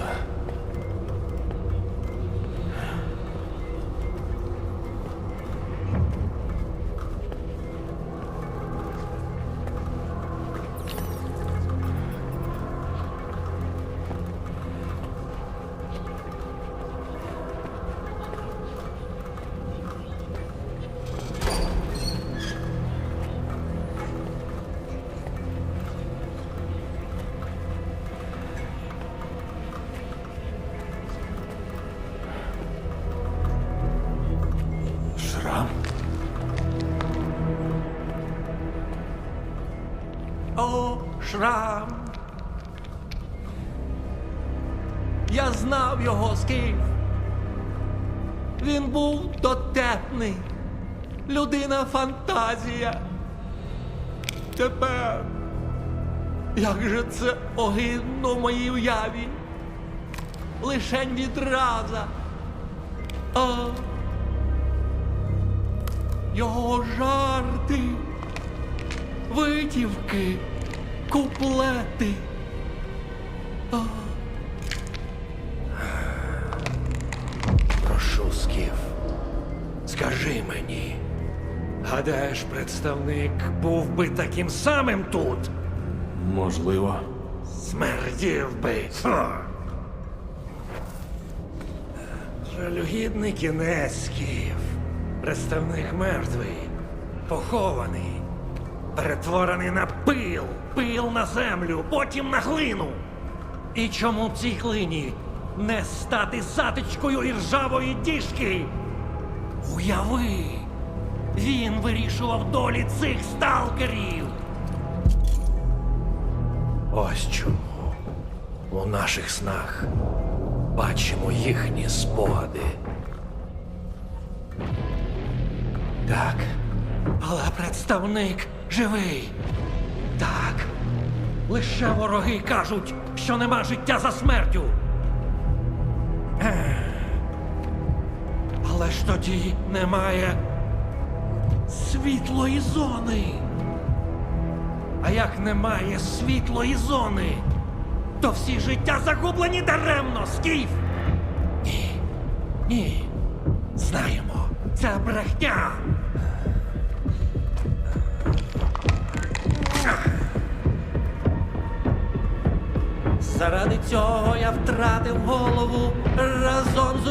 Plaza. О, шрам. Я знав його скіф. Він був дотепний. Людина фантазія. Тепер. Як же це огидно в моїй уяві? Лишень відраза. А його жарти, витівки, куплети. Прошу, Скіф, скажи мені. Гадаєш, представник був би таким самим тут? Можливо. Смердів би. Ха. Жалюгідний кінець, Скіф. Представник мертвий, похований, перетворений на пил, пил на землю, потім на глину. І чому в цій глині не стати затичкою іржавої діжки? Уяви, він вирішував долі цих сталкерів. Ось чому у наших снах бачимо їхні спогади. Так, але представник живий. Так. Лише вороги кажуть, що нема життя за смертю. Але ж тоді немає світлої зони. А як немає світлої зони, то всі життя загублені даремно, скіф. Ні. Ні. Знаємо. Це брехня. Заради цього я втратив голову разом з